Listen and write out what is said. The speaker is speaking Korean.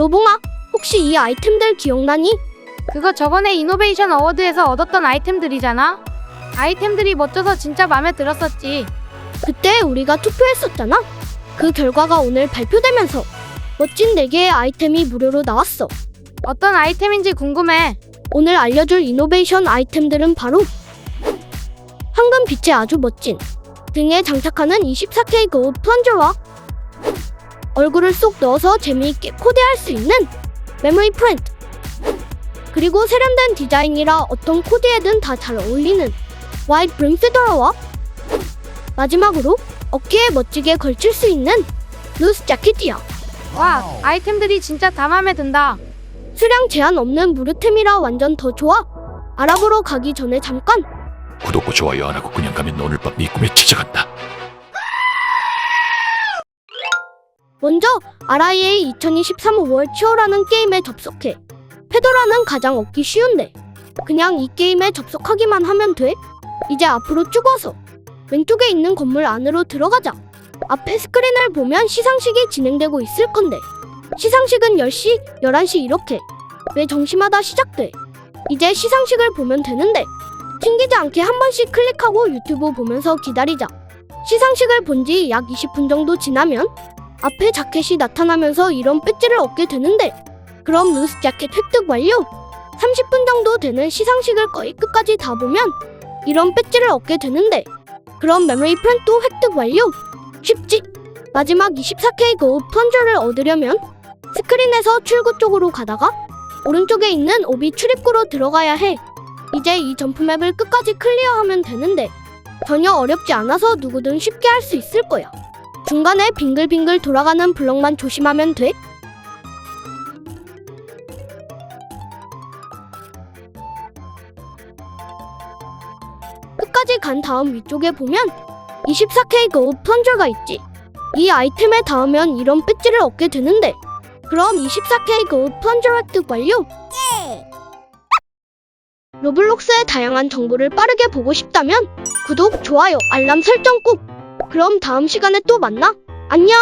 로봉아, 혹시 이 아이템들 기억나니? 그거 저번에 이노베이션 어워드에서 얻었던 아이템들이잖아. 아이템들이 멋져서 진짜 마음에 들었었지. 그때 우리가 투표했었잖아. 그 결과가 오늘 발표되면서 멋진 4개의 아이템이 무료로 나왔어. 어떤 아이템인지 궁금해. 오늘 알려줄 이노베이션 아이템들은 바로 황금 빛의 아주 멋진 등에 장착하는 24K 고급 플런저와 얼굴을 쏙 넣어서 재미있게 코디할 수 있는 메모리 프린트 그리고 세련된 디자인이라 어떤 코디에든 다 잘 어울리는 와이드 브림 페더러와 마지막으로 어깨에 멋지게 걸칠 수 있는 루스 자켓이야. 와, 아이템들이 진짜 다 마음에 든다. 수량 제한 없는 무료템이라 완전 더 좋아. 알아보러 가기 전에 잠깐 구독과 좋아요 안 하고 그냥 가면 오늘 밤 네 꿈에 찾아간다. 먼저 RIA 2023 5월 치어라는 게임에 접속해. 페더라는 가장 얻기 쉬운데 그냥 이 게임에 접속하기만 하면 돼. 이제 앞으로 쭉 와서 왼쪽에 있는 건물 안으로 들어가자. 앞에 스크린을 보면 시상식이 진행되고 있을 건데 시상식은 10시, 11시 이렇게 매 정시마다 시작돼. 이제 시상식을 보면 되는데 튕기지 않게 한 번씩 클릭하고 유튜브 보면서 기다리자. 시상식을 본 지 약 20분 정도 지나면 앞에 자켓이 나타나면서 이런 배지를 얻게 되는데 그럼 루스 자켓 획득 완료! 30분 정도 되는 시상식을 거의 끝까지 다 보면 이런 배지를 얻게 되는데 그럼 메모리 프린트 획득 완료! 쉽지? 마지막 24K 고급 플런저를 얻으려면 스크린에서 출구 쪽으로 가다가 오른쪽에 있는 오비 출입구로 들어가야 해. 이제 이 점프맵을 끝까지 클리어하면 되는데 전혀 어렵지 않아서 누구든 쉽게 할 수 있을 거야. 중간에 빙글빙글 돌아가는 블럭만 조심하면 돼. 끝까지 간 다음 위쪽에 보면 24K 고급 플런저가 있지. 이 아이템에 닿으면 이런 배지를 얻게 되는데 그럼 24K 고급 플런저 획득 완료! 로블록스의 다양한 정보를 빠르게 보고 싶다면 구독, 좋아요, 알람 설정 꾹! 그럼 다음 시간에 또 만나! 안녕!